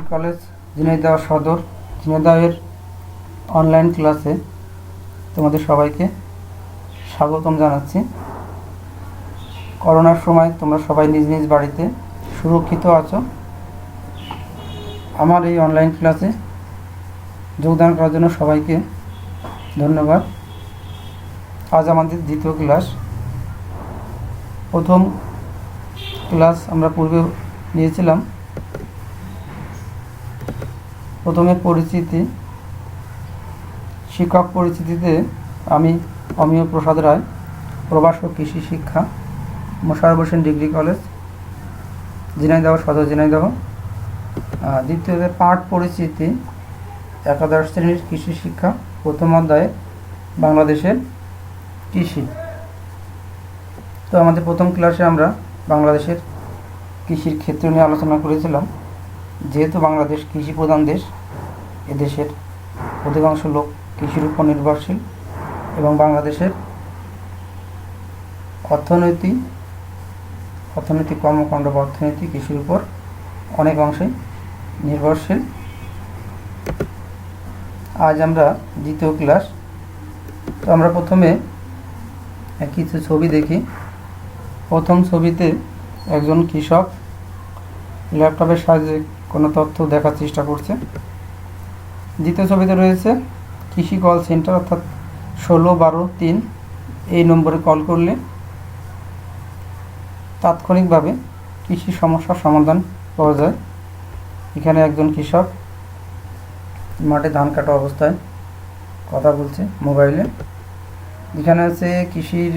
Degree college Jhenaidah সদর ঝিনাইদহের online ক্লাসে তোমাদের সবাইকে স্বাগতম জানাচ্ছি। করোনার সময় তোমরা সবাই নিজ নিজ বাড়িতে সুরক্ষিত আছো। আমার এই অনলাইন ক্লাসে যোগদান করার জন্য সবাইকে ধন্যবাদ। আজ আমাদের দ্বিতীয় ক্লাস প্রথম ক্লাস আমরা পূর্বে নিয়েছিলাম। প্রথমে পরিচিতি, শিক্ষক পরিচিতিতে আমি অমিয় প্রসাদ রায় প্রবাসক কৃষি শিক্ষা, মোশারফ হোসেন ডিগ্রি কলেজ, ঝিনাইদহ, সদর ঝিনাইদহ। দ্বিতীয়তে পাঠ পরিচিতি, একাদশ শ্রেণির কৃষি শিক্ষা, প্রথম অধ্যায়ে, বাংলাদেশের কৃষি। তো আমাদের প্রথম ক্লাসে আমরা বাংলাদেশের কৃষির ক্ষেত্র নিয়ে আলোচনা করেছিলাম। যেহেতু বাংলাদেশ কৃষি প্রধান দেশ এদেশের অধিকাংশ লোক কৃষির উপর নির্ভরশীল এবং বাংলাদেশের অর্থনৈতিক অর্থনৈতিক কর্মকাণ্ড বা অর্থনীতি কৃষির উপর অনেক অংশে নির্ভরশীল। আজ আমরা দ্বিতীয় ক্লাস। তো আমরা প্রথমে কিছু ছবি দেখি। প্রথম ছবিতে একজন কৃষক ল্যাপটপের সাহায্যে কোনো তথ্য দেখার চেষ্টা করছে। দ্বিতীয় ছবিতে রয়েছে কৃষি কল সেন্টার, অর্থাৎ ষোলো বারো তিন। এই নম্বরে কল করলে তাৎক্ষণিকভাবে কৃষি সমস্যার সমাধান পাওয়া যায়। এখানে একজন কৃষক মাঠে ধান কাটা অবস্থায় কথা বলছে মোবাইলে। এখানে আছে কৃষির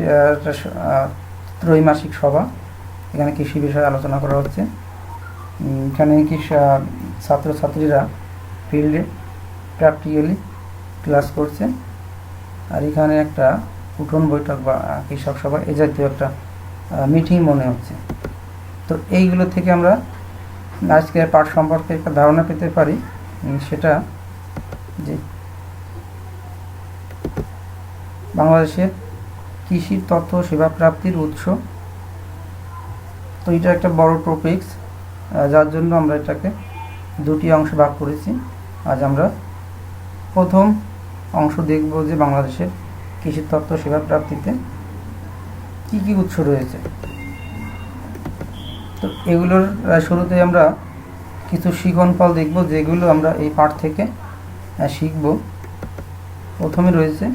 ত্রৈমাসিক সভা। এখানে কৃষি বিষয়ে আলোচনা করা হচ্ছে। এখানে কৃষি ছাত্রছাত্রীরা ফিল্ডে প্র্যাকটিক্যালি ক্লাস করছে। আর এখানে একটা উঠোন বৈঠক বা কৃষক সভা, এ জাতীয় একটা মিটিং মনে হচ্ছে। তো এইগুলো থেকে আমরা আজকের পাঠ সম্পর্কে একটা ধারণা পেতে পারি। সেটা যে বাংলাদেশের কৃষির তথ্য সেবা প্রাপ্তির উৎস। তো এটা একটা বড় টপিক্স যার জন্য আমরা এটাকে দুটি অংশে ভাগ করেছি। আজ আমরা প্রথম অংশ দেখব যে বাংলাদেশের তথ্য ও সেবা প্রাপ্তিতে কী কী উৎস রয়েছে। তো এগুলোর শুরুতে আমরা কিছু শিখন ফল দেখব যেগুলো আমরা এই পাঠ থেকে শিখব। প্রথমে রয়েছে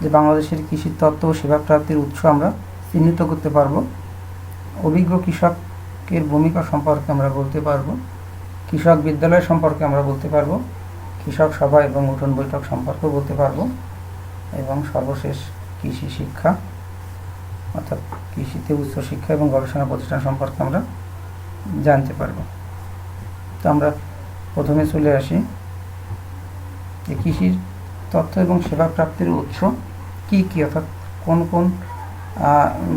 যে বাংলাদেশের কৃষির তত্ত্ব ও সেবা প্রাপ্তির উৎস আমরা চিহ্নিত করতে পারব। অভিজ্ঞ কৃষকের ভূমিকা সম্পর্কে আমরা বলতে পারব। কৃষক বিদ্যালয় সম্পর্কে আমরা বলতে পারব। কৃষক সভা এবং উঠোন বৈঠক সম্পর্কেও বলতে পারব। এবং সর্বশেষ কৃষি শিক্ষা, অর্থাৎ কৃষিতে উচ্চ শিক্ষা এবং গবেষণা প্রতিষ্ঠান সম্পর্কে আমরা জানতে পারব। তো আমরা প্রথমে চলে আসি। যে কৃষির তথ্য এবং সেবা প্রাপ্তির উৎস কি কি, অর্থাৎ কোন কোন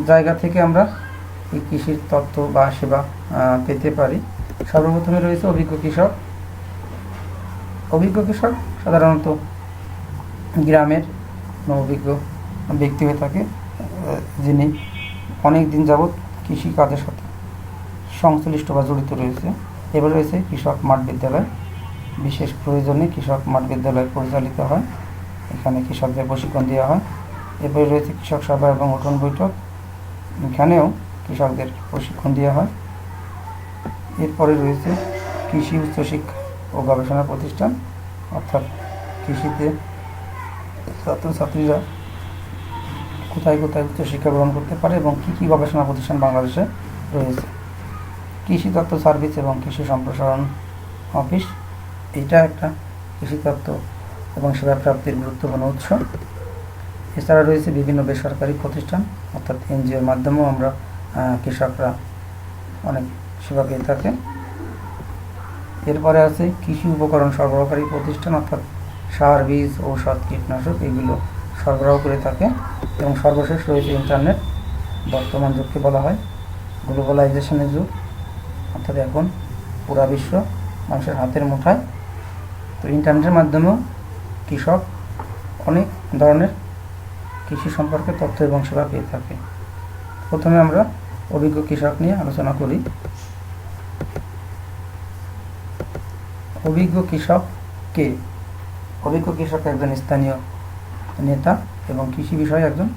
জায়গা থেকে আমরা এই কৃষির তথ্য বা সেবা পেতে পারি। সর্বপ্রথমে রয়েছে অভিজ্ঞ কৃষক। অভিজ্ঞ কৃষক সাধারণত গ্রামের অভিজ্ঞ ব্যক্তি হয়ে থাকে, যিনি অনেক দিন যাবৎ কৃষি কাজের সাথে সংশ্লিষ্ট বা জড়িত রয়েছে। এবার রয়েছে কৃষক মাঠ বিদ্যালয়। বিশেষ প্রয়োজনে কৃষক মাঠ বিদ্যালয় পরিচালিত হয়। এখানে কৃষকদের প্রশিক্ষণ দেওয়া হয়। এরপরে রয়েছে কৃষক সভা এবং উঠোন বৈঠক। এখানেও কৃষকদের প্রশিক্ষণ দেওয়া হয়। এরপরে রয়েছে কৃষি উচ্চশিক্ষা। ও গবেষণা প্রতিষ্ঠান, অর্থাৎ কৃষিতে ছাত্রছাত্রীরা কোথায় কোথায় উচ্চশিক্ষা গ্রহণ করতে পারে এবং কী কী গবেষণা প্রতিষ্ঠান বাংলাদেশে রয়েছে? কৃষি তত্ত্ব সার্ভিস এবং কৃষি সম্প্রসারণ অফিস, এটা একটা কৃষি তত্ত্ব এবং সেবা প্রাপ্তির গুরুত্বপূর্ণ উৎস। এছাড়া রয়েছে বিভিন্ন বেসরকারি প্রতিষ্ঠান, অর্থাৎ এনজিওর মাধ্যমেও আমরা কৃষকরা অনেক সেবা পেয়ে থাকে এরপরে আছে কৃষি উপকরণ সরবরাহকারী প্রতিষ্ঠান, অর্থাৎ সার, বীজ, ঔষধ, কীটনাশক, এগুলো সরবরাহ করে থাকে এবং সর্বশেষ রয়েছে ইন্টারনেট, বর্তমান যুগকে বলা হয় গ্লোবালাইজেশনের যুগ। অর্থাৎ এখন পুরা বিশ্ব মানুষের হাতের মুঠায়। তো ইন্টারনেটের মাধ্যমেও কৃষক অনেক ধরনের কৃষি সম্পর্কে তথ্য এবং সেবা পেয়ে থাকে। প্রথমে আমরা অভিজ্ঞ কৃষক নিয়ে আলোচনা করি। অভিজ্ঞ কৃষক কে অভিজ্ঞ কৃষক একজন স্থানীয় নেতা এবং কৃষি বিষয়ে একজন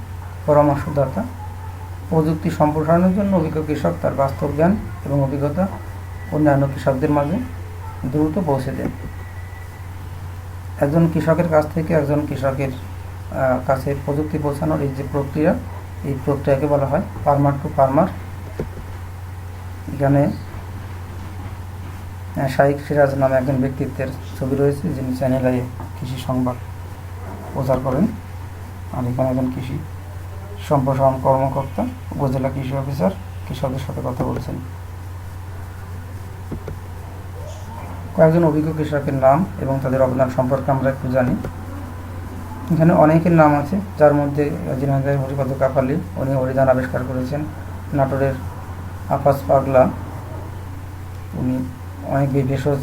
পরামর্শদাতা। প্রযুক্তি সম্প্রসারণের জন্য অভিজ্ঞ কৃষক তার বাস্তব জ্ঞান এবং অভিজ্ঞতা অন্যান্য কৃষকদের মাঝে দ্রুত পৌঁছে দেন। একজন কৃষকের কাছ থেকে একজন কৃষকের কাছে প্রযুক্তি পৌঁছানোর এই যে প্রক্রিয়া, এই প্রক্রিয়াকে বলা হয় ফার্মার টু ফার্মার এখানে শাইক সিরাজ নামে একজন ব্যক্তিত্বের ছবি রয়েছে, যিনি চ্যানেলে কৃষি সংবাদ প্রচার করেন। আর এখানে একজন কৃষি সম্প্রসারণ কর্মকর্তা, উপজেলা কৃষি অফিসার, কৃষকদের সাথে কথা বলছেন। কয়েকজন অভিজ্ঞ কৃষকের নাম এবং তাদের অবদান সম্পর্কে আমরা একটু জানি। এখানে অনেকের নাম আছে, যার মধ্যে জিনাদের হরিপদ কাপালি, উনি হরিদান আবিষ্কার করেছেন। নাটোরের আফাস পাগলা, উনি অনেক ভেষজ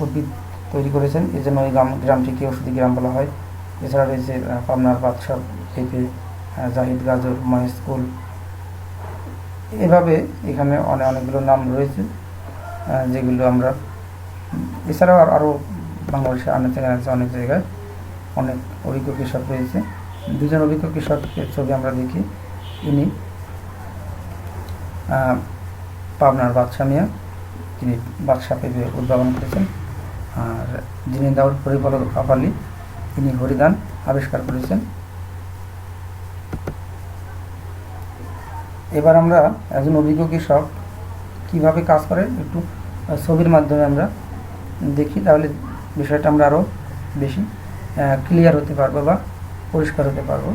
উদ্ভিদ তৈরি করেছেন। এই জন্য ওই গ্রাম গ্রামটিকে ওষুধি গ্রাম বলা হয়। এছাড়া রয়েছে পাবনার বাদশাহ পেঁপে জাহিদ গাজর মহেশকুল এভাবে এখানে অনেক অনেকগুলো নাম রয়েছে যেগুলো আমরা এছাড়াও আর- আরও বাংলাদেশে জায়গায় আছে অনেক জায়গায়। অনেক অভিজ্ঞ কৃষক রয়েছে। দুজন অভিজ্ঞ কৃষকের ছবি আমরা দেখি। ইনি পাবনার বাদশা মিয়া। তিনি বাদশা পেঁপে উদ্ভাবন করেছেন। আর যিনি দাউদ পরিপালক কাপালি তিনি হরিদান আবিষ্কার করেছেন। এবার আমরা একজন অভিজ্ঞ কৃষক কীভাবে কাজ করে, একটু ছবির মাধ্যমে আমরা দেখি, তাহলে বিষয়টা আমরা আরও বেশি ক্লিয়ার হতে পারব বা পরিষ্কার হতে পারব।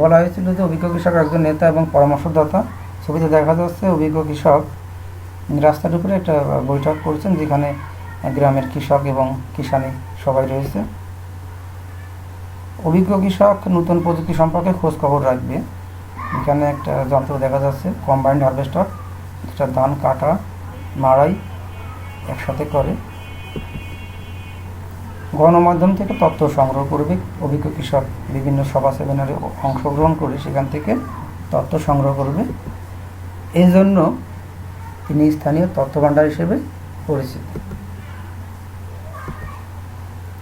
বলা হয়েছিল যে অভিজ্ঞ কৃষক একজন নেতা এবং পরামর্শদাতা। ছবিতে দেখা যাচ্ছে অভিজ্ঞ কৃষক রাস্তার উপরে একটা বৈঠক করছেন, যেখানে গ্রামের কৃষক এবং কিষানি সবাই রয়েছে। অভিজ্ঞ কৃষক নতুন প্রযুক্তি সম্পর্কে খোঁজ খবর রাখবে। এখানে একটা যন্ত্র দেখা যাচ্ছে, কম্বাইন্ড হারভেস্টার। যেটা ধান, কাটা, মাড়াই একসাথে করে। গণমাধ্যম থেকে তথ্য সংগ্রহ করবে। অভিজ্ঞ কৃষক বিভিন্ন সভা সেমিনারে অংশগ্রহণ করে সেখান থেকে তথ্য সংগ্রহ করবে। এই জন্য তিনি স্থানীয় তথ্য ভাণ্ডার হিসেবে পরিচিত।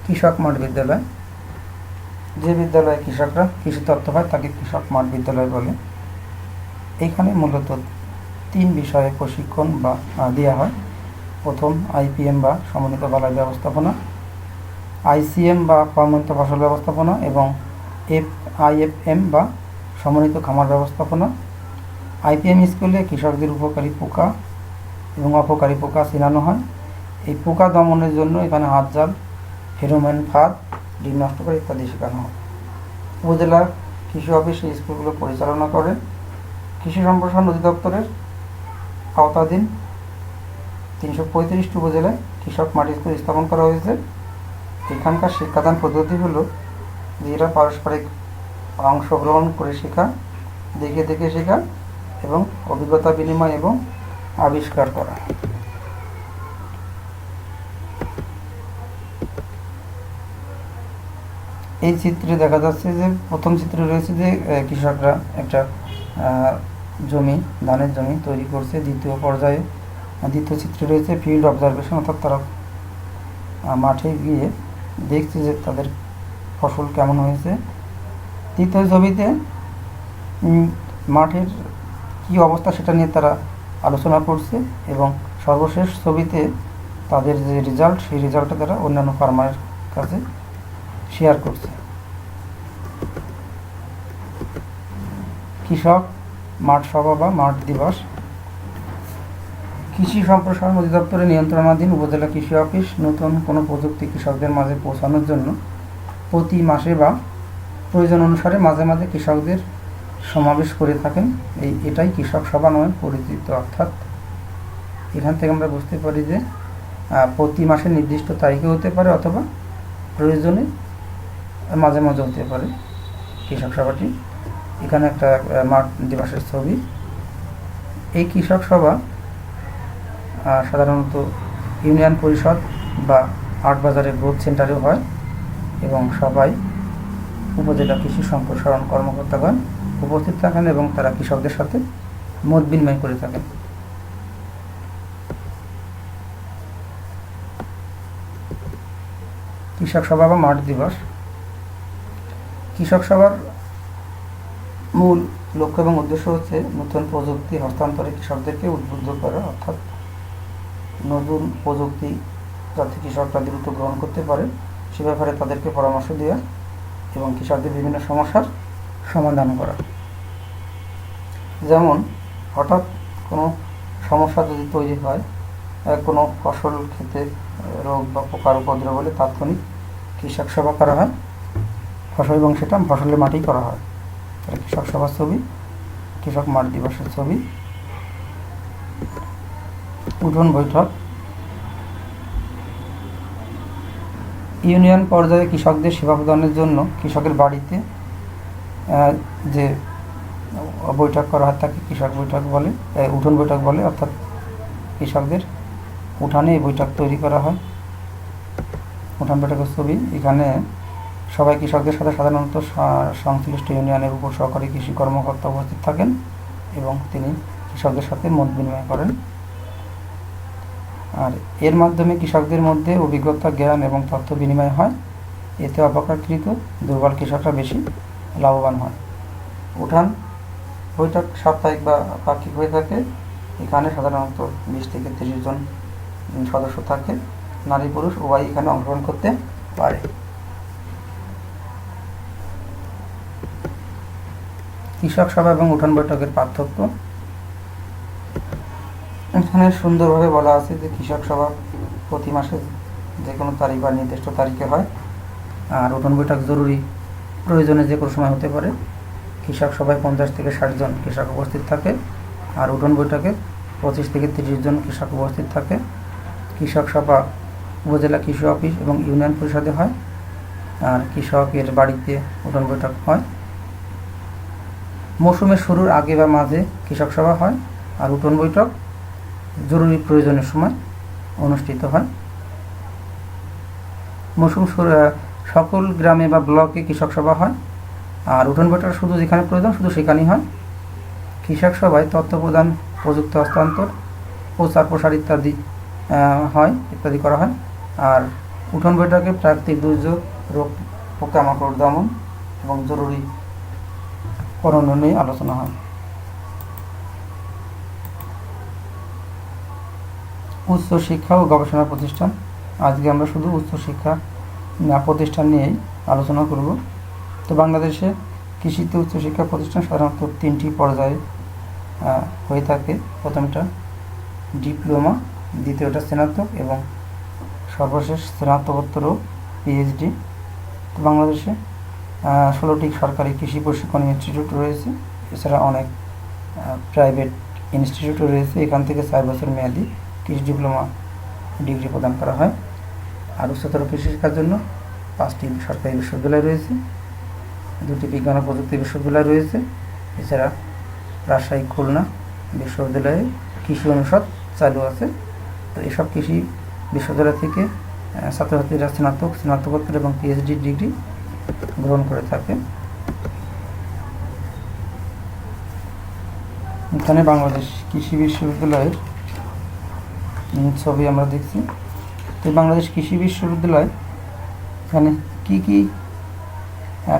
কৃষক মাঠ বিদ্যালয়। যে বিদ্যালয়ে কৃষকরা কৃষি তত্ত্ব পায়, তাকে কৃষক মাঠ বিদ্যালয় বলে। এখানে মূলত তিন বিষয়ে প্রশিক্ষণ বা দেওয়া হয়। প্রথম, আইপিএম বা সমন্বিত বালাই ব্যবস্থাপনা, আইসিএম বা কর্মন্ত ফসল ব্যবস্থাপনা এবং এফ, আইএফএম বা সমন্বিত খামার ব্যবস্থাপনা। আইপিএম স্কুলে কৃষকদের উপকারী পোকা এবং অপকারী পোকা চেনানো হয়। এই পোকা দমনের জন্য এখানে হাত জাল ফেরোমেন ফাঁদ, ডিম নষ্ট করে ইত্যাদি শেখানো হয়। উপজেলার কৃষি অফিস এই স্কুলগুলো পরিচালনা করে কৃষি সম্প্রসারণ অধিদপ্তরের আওতাধীন তিনশো পঁয়ত্রিশটি উপজেলায় কৃষক মাটি স্কুল স্থাপন করা হয়েছে। এখানকার শিক্ষাদান পদ্ধতি হলো যে এরা পারস্পরিক অংশগ্রহণ করে শেখা, দেখে দেখে শেখা এবং অভিজ্ঞতা বিনিময় এবং আবিষ্কার করা। এই চিত্রে দেখা যাচ্ছে যে, প্রথম চিত্রে রয়েছে যে কৃষকরা একটা জমি, ধানের জমি তৈরি করছে। দ্বিতীয় পর্যায়ে দ্বিতীয় চিত্রে রয়েছে ফিল্ড অবজারভেশন অর্থাৎ তারা মাঠে গিয়ে দেখছে যে তাদের ফসল কেমন হয়েছে। তৃতীয় ছবিতে মাঠের কী অবস্থা সেটা নিয়ে তারা আলোচনা করছে এবং সর্বশেষ ছবিতে তাদের যে রেজাল্ট সেই রেজাল্টটা তারা অন্যান্য ফার্মারের কাছে শেয়ার করছে। কৃষক, মাঠ সভা বা মাঠ দিবস। কৃষি সম্প্রসারণ অধিদপ্তরের নিয়ন্ত্রণাধীন উপজেলা কৃষি অফিস নতুন কোনো প্রযুক্তি কৃষকদের মাঝে পৌঁছানোর জন্য প্রতি মাসে বা প্রয়োজন অনুসারে মাঝে মাঝে কৃষকদের সমাবেশ করে থাকেন। এই, এটাই কৃষক সভা নামে পরিচিত, অর্থাৎ এখান থেকে আমরা বুঝতে পারি যে প্রতি মাসে নির্দিষ্ট তারিখে হতে পারে অথবা প্রয়োজনে মাঝে মাঝে হতে পারে কৃষক সভাটি। এখানে একটা মাঠ দিবসের ছবি। এই কৃষক সভা সাধারণত ইউনিয়ন পরিষদ বা আট বাজারের গ্রোথ সেন্টারে হয় এবং সবাই উপজেলা কৃষি সম্প্রসারণ কর্মকর্তাগণ উপস্থিত থাকেন এবং তারা কৃষকদের সাথে মত বিনিময় করে থাকেন। কৃষক সভা বা মাঠ দিবস। কৃষক সভার মূল লক্ষ্য এবং উদ্দেশ্য হচ্ছে নতুন প্রযুক্তি হস্তান্তরে কৃষকদেরকে উদ্বুদ্ধ করা, অর্থাৎ নতুন প্রযুক্তি যাতে কৃষকরা দ্রুত গ্রহণ করতে পারে, সে ব্যাপারে তাদেরকে পরামর্শ দেওয়া। এবং কৃষকদের বিভিন্ন সমস্যার সমাধান করা। যেমন, হঠাৎ কোনো সমস্যা যদি তৈরি হয় কোনো ফসল খেতে রোগ বা পোকার উপদ্রব হলে তাৎক্ষণিক কৃষক সভা করা হয়। ফসল এবং সেটা ফসলের মাটি করা হয়। কৃষক সভার ছবি, কৃষক মাঠ দিবসের ছবি, উঠোন বৈঠক ইউনিয়ন পর্যায়ে কৃষকদের সেবা প্রদানের জন্য কৃষকের বাড়িতে যে বৈঠক করা হয় তাকে কৃষক বৈঠক বলে উঠোন বৈঠক বলে, অর্থাৎ কৃষকদের উঠানে এই বৈঠক তৈরি করা হয়। উঠান বৈঠকের ছবি, এখানে সবাই কৃষকদের সাথে সাধারণত সংশ্লিষ্ট ইউনিয়নের উপর সহকারী কৃষি কর্মকর্তা উপস্থিত থাকেন এবং তিনি কৃষকদের সাথে মত বিনিময় করেন। আর এর মাধ্যমে কৃষকদের মধ্যে অভিজ্ঞতা, জ্ঞান এবং তথ্য বিনিময় হয়। এতে অপেক্ষাকৃত দুর্বল কৃষকরা বেশি লাভবান হয়। উঠান বৈঠক সাপ্তাহিক বা পাক্ষিক হয়ে থাকে। এখানে সাধারণত বিশ থেকে তিরিশ জন সদস্য থাকে। নারী, পুরুষ উভয় এখানে অংশগ্রহণ করতে পারে। কৃষক সভা এবং উঠান বৈঠকের পার্থক্য এখানে সুন্দরভাবে বলা আছে যে কৃষক সভা প্রতি মাসে যে কোনো তারিখ বা নির্দিষ্ট তারিখে হয়। আর উঠন বৈঠক জরুরি। প্রয়োজনে যে কোনো সময় হতে পারে। কৃষক সভায় পঞ্চাশ থেকে ষাট জন কৃষক উপস্থিত থাকে। আর উঠন বৈঠকে পঁচিশ থেকে তিরিশ জন কৃষক উপস্থিত থাকে। কৃষক সভা উপজেলা কৃষি অফিস এবং ইউনিয়ন পরিষদে হয়। আর কৃষকের বাড়িতে উঠন বৈঠক হয়। মৌসুমের শুরুর আগে বা মাঝে কৃষক সভা হয়। আর উঠন বৈঠক জরুরি প্রয়োজনের সময় অনুষ্ঠিত হয়। মৌসুম সকল গ্রামে বা ব্লকে কৃষক সভা হয়। আর উঠোন বৈঠক শুধু যেখানে প্রয়োজন শুধু সেখানেই হয়। কৃষক সভায় তথ্য প্রদান, প্রযুক্তি হস্তান্তর, প্রচার প্রসার ইত্যাদি হয়, ইত্যাদি করা হয়। আর উঠোন বৈঠকে প্রাকৃতিক দুর্যোগ, রোগ, পোকামাকড় দমন এবং জরুরি করণীয় নিয়ে আলোচনা হয়। উচ্চ শিক্ষা ও গবেষণা প্রতিষ্ঠান। আজকে আমরা শুধু উচ্চ শিক্ষা না, প্রতিষ্ঠান নিয়েই আলোচনা করব। তো বাংলাদেশে কৃষিতে উচ্চশিক্ষা প্রতিষ্ঠান সাধারণত তিনটি পর্যায়ে হয়ে থাকে। প্রথমটা ডিপ্লোমা, দ্বিতীয়টা স্নাতক এবং সর্বশেষ স্নাতকোত্তর ও পিএইচডি তো বাংলাদেশে ষোলোটি সরকারি কৃষি প্রশিক্ষণ ইনস্টিটিউট রয়েছে। এছাড়া অনেক প্রাইভেট ইনস্টিটিউটও রয়েছে। এখান থেকে চার বছর মেয়াদি কৃষি ডিপ্লোমা ডিগ্রি প্রদান করা হয়। আর উচ্চতর কৃষি শিক্ষার জন্য পাঁচটি সরকারি বিশ্ববিদ্যালয় রয়েছে। দুটি বিজ্ঞান ও প্রযুক্তি বিশ্ববিদ্যালয় রয়েছে। এছাড়া রাজশাহী খুলনা বিশ্ববিদ্যালয়ে কৃষি অনুষদ চালু আছে। তো এসব কৃষি বিশ্ববিদ্যালয় থেকে ছাত্রছাত্রীরা স্নাতক, স্নাতকোত্তর এবং পিএইচডি ডিগ্রি গ্রহণ করে থাকে। এখানে বাংলাদেশ কৃষি বিশ্ববিদ্যালয়ের ছবি আমরা দেখছি। তো বাংলাদেশ কৃষি বিশ্ববিদ্যালয় এখানে কি কি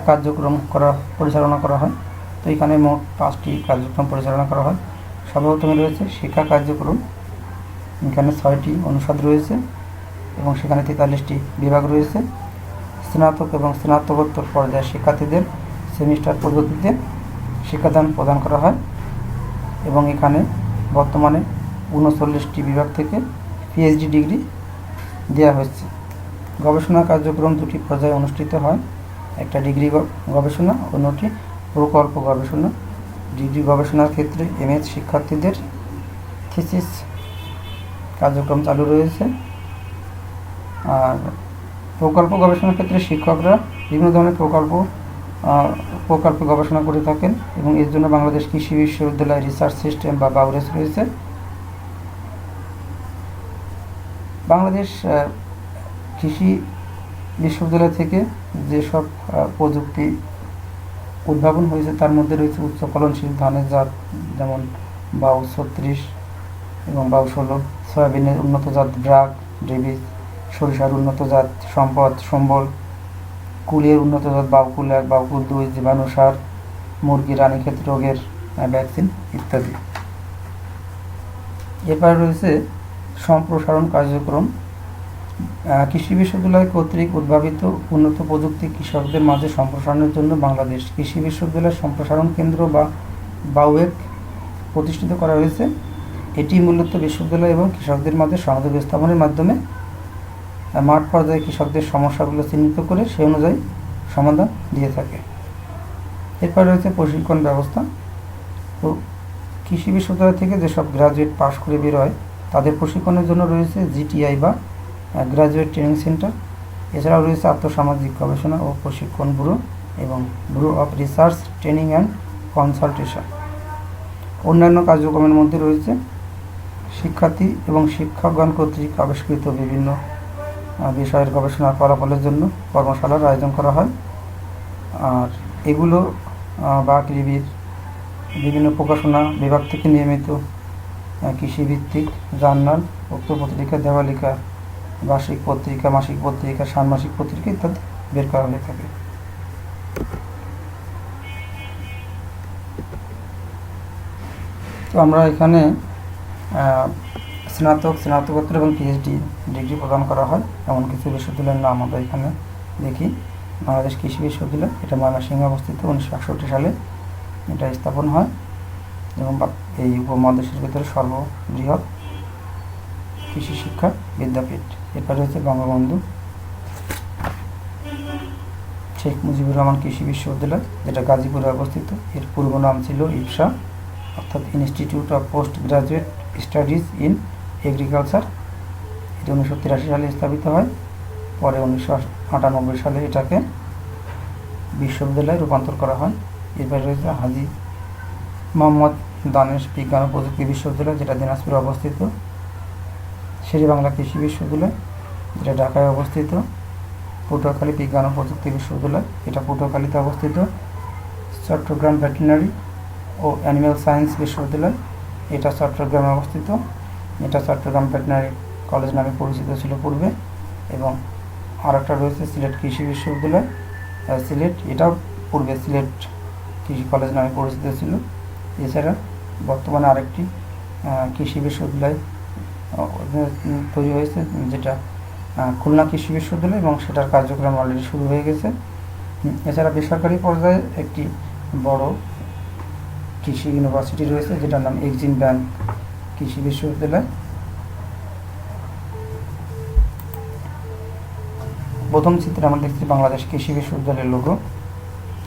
কার্যক্রম করা, পরিচালনা করা হয়? তো এখানে মোট পাঁচটি কার্যক্রম পরিচালনা করা হয়। সর্বপ্রথমে রয়েছে শিক্ষা কার্যক্রম। এখানে ছয়টি অনুষদ রয়েছে এবং সেখানে তেতাল্লিশটি বিভাগ রয়েছে। স্নাতক এবং স্নাতকোত্তর পর্যায়ের শিক্ষার্থীদের সেমিস্টার পদ্ধতিতে শিক্ষাদান প্রদান করা হয় এবং এখানে বর্তমানে উনচল্লিশটি বিভাগ থেকে পিএইচডি ডিগ্রি দেওয়া হচ্ছে গবেষণা কার্যক্রম দুটি পর্যায়ে অনুষ্ঠিত হয়। একটা ডিগ্রি গবেষণা, অন্যটি প্রকল্প গবেষণা। ডিগ্রি গবেষণার ক্ষেত্রে এমএস শিক্ষার্থীদের থিসিস কার্যক্রম চালু রয়েছে। আর প্রকল্প গবেষণার ক্ষেত্রে শিক্ষকরা বিভিন্ন ধরনের প্রকল্প প্রকল্পে গবেষণা করে থাকেন এবং এর জন্য বাংলাদেশ কৃষি বিশ্ববিদ্যালয় রিসার্চ সিস্টেম বা বাউরেস রয়েছে। বাংলাদেশ কৃষি বিশ্ববিদ্যালয় থেকে যেসব প্রযুক্তি উদ্ভাবন হয়েছে, তার মধ্যে রয়েছে উচ্চ ফলনশীল ধানের জাত, যেমন বাউ ছত্রিশ এবং বাউ ষোলো, সয়াবিনের উন্নত জাত ব্রাক ডেভিস সরিষার উন্নত জাত সম্পদ, সম্বল, কুলের উন্নত জাত বাউকুল এক বাউকুল দুই, জীবাণু সার, মুরগি, রানীক্ষেত রোগের ভ্যাকসিন ইত্যাদি। এরপরে রয়েছে সম্প্রসারণ কার্যক্রম কৃষি বিশ্ববিদ্যালয় কর্তৃক উদ্ভাবিত উন্নত প্রযুক্তি কৃষকদের মাঝে সম্প্রসারণের জন্য বাংলাদেশ কৃষি বিশ্ববিদ্যালয় সম্প্রসারণ কেন্দ্র বা বাউয়েক প্রতিষ্ঠিত করা হয়েছে। এটি মূলত বিশ্ববিদ্যালয় এবং কৃষকদের মাঝে সংযোগ স্থাপনের মাধ্যমে মাঠ পর্যায়ে কৃষকদের সমস্যাগুলো চিহ্নিত করে সেই অনুযায়ী সমাধান দিয়ে থাকে। এরপর রয়েছে প্রশিক্ষণ ব্যবস্থা। তো কৃষি বিশ্ববিদ্যালয় থেকে যেসব গ্রাজুয়েট পাশ করে বের হয় তাদের প্রশিক্ষণের জন্য রয়েছে জিটিআই বা গ্রাজুয়েট ট্রেনিং সেন্টার এছাড়াও রয়েছে আর্থসামাজিক গবেষণা ও প্রশিক্ষণ ব্যুরো এবং bureau of research, training and consultation. অন্যান্য কার্যক্রমের মধ্যে রয়েছে শিক্ষার্থী এবং শিক্ষকগণ কর্তৃক আবিষ্কৃত বিভিন্ন বিষয়ের গবেষণা ফলাফলের জন্য কর্মশালার আয়োজন করা হয়। আর এগুলো বা কৃবির বিভিন্ন প্রকাশনা বিভাগ থেকে নিয়মিত কৃষিভিত্তিক জার্নাল, উক্ত পত্রিকা, দেওয়ালিকা, বার্ষিক পত্রিকা, মাসিক পত্রিকা, ষান্মাসিক পত্রিকা ইত্যাদি বের করা হয়ে থাকে। তো আমরা এখানে স্নাতক, স্নাতকোত্তর এবং পিএইচডি ডিগ্রি প্রদান করা হয়। এমন কিছু বিশ্ববিদ্যালয়ের নাম আমরা এখানে দেখি। বাংলাদেশ কৃষি বিশ্ববিদ্যালয়, এটা ময়মনসিংহে অবস্থিত, উনিশশো একষট্টি সালে এটা স্থাপন হয়। এবং এই উপমহাদেশের ভিতরে সর্ববৃহৎ কৃষি শিক্ষা বিদ্যাপীঠ। এরপরে হচ্ছে বঙ্গবন্ধু। শেখ মুজিবুর রহমান কৃষি বিশ্ববিদ্যালয়, যেটা গাজীপুরে অবস্থিত। এর পূর্ব নাম ছিল ইপসা অর্থাৎ institute of post graduate studies in agriculture এটি উনিশশো তিরাশি সালে স্থাপিত হয়। পরে উনিশশো আটানব্বই সালে এটাকে বিশ্ববিদ্যালয়ে রূপান্তর করা হয়। এরপরে রয়েছে হাজি মোহাম্মদ দানেশ বিজ্ঞান ও প্রযুক্তি বিশ্ববিদ্যালয়, যেটা দিনাজপুরে অবস্থিত। শেরে বাংলা কৃষি বিশ্ববিদ্যালয়, যেটা ঢাকায় অবস্থিত। পটুয়াখালী বিজ্ঞান ও প্রযুক্তি বিশ্ববিদ্যালয় এটা পটুয়াখালীতে অবস্থিত। চট্টগ্রাম ভেটেরিনারি ও অ্যানিম্যাল সায়েন্স বিশ্ববিদ্যালয়, এটা চট্টগ্রামে অবস্থিত। এটা চট্টগ্রাম ভেটেরিনারি কলেজ নামে পরিচিত ছিল পূর্বে। এবং আর একটা রয়েছে সিলেট কৃষি বিশ্ববিদ্যালয়। সিলেট, এটাও পূর্বে সিলেট কৃষি কলেজ নামে পরিচিত ছিল। এছাড়া বর্তমানে আরেকটি কৃষি বিশ্ববিদ্যালয় তৈরি হয়েছে, যেটা খুলনা কৃষি বিশ্ববিদ্যালয় এবং সেটার কার্যক্রম অলরেডি শুরু হয়ে গেছে। এছাড়া বেসরকারি পর্যায়ে একটি বড় কৃষি ইউনিভার্সিটি রয়েছে, যেটার নাম এক্সিম ব্যাংক কৃষি বিশ্ববিদ্যালয়। প্রথম চিত্রে আমরা দেখছি বাংলাদেশ কৃষি বিশ্ববিদ্যালয়ের লোগো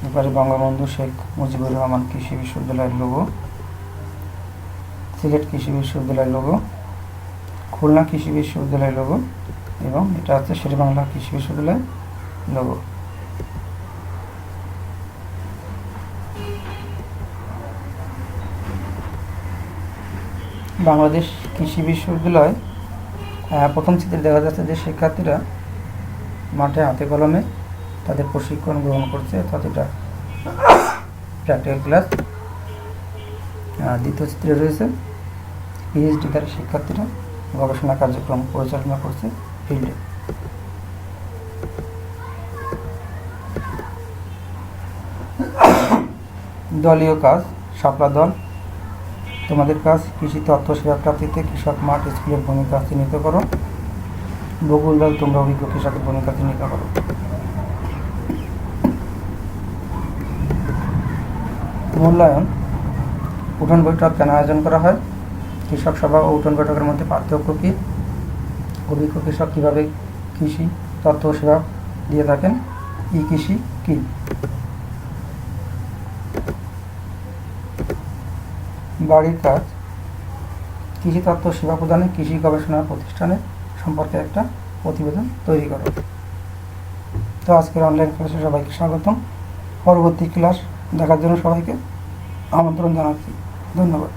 এবারে বঙ্গবন্ধু শেখ মুজিবুর রহমান কৃষি বিশ্ববিদ্যালয়ের লোগো সিলেট কৃষি বিশ্ববিদ্যালয় লোগো খুলনা কৃষি বিশ্ববিদ্যালয় লোগো এবং এটা হচ্ছে শেরেবাংলা কৃষি বিশ্ববিদ্যালয় লোগো বাংলাদেশ কৃষি বিশ্ববিদ্যালয় প্রথম চিত্রে দেখা যাচ্ছে যে শিক্ষার্থীরা মাঠে হাতে কলমে তাদের প্রশিক্ষণ গ্রহণ করছে, অর্থাৎ এটা প্র্যাকটিক্যাল ক্লাস দ্বিতীয় চিত্রে রয়েছে পিএইচডি দ্বারা শিক্ষার্থীরা গবেষণা কার্যক্রম পরিচালনা করছে ফিল্ডে দলীয় কাজ শাপলা দল। তোমাদের কাজ, কৃষি তথ্য সেবা প্রাপ্তিতে কৃষক মাঠ স্কুলের ভূমিকা চিহ্নিত করো। বকুল দল, তোমরা অভিজ্ঞ কৃষকের ভূমিকা চিহ্নিত করো। মূল্যায়ন। উঠোন বৈঠক কেন আয়োজন করা হয়? কৃষক সভা ও উঠোন বৈঠকের মধ্যে পার্থক্য কী? অভিজ্ঞ কৃষক কীভাবে কৃষি তথ্য সেবা দিয়ে থাকেন? ই কৃষি কী? বাড়ির কাজ। কৃষি তত্ত্ব সেবা প্রদানে কৃষি গবেষণা প্রতিষ্ঠানের সম্পর্কে একটা প্রতিবেদন তৈরি করো। তো আজকের অনলাইন ক্লাসে সবাইকে স্বাগতম। পরবর্তী ক্লাস দেখার জন্য সবাইকে আমন্ত্রণ জানাচ্ছি। ধন্যবাদ।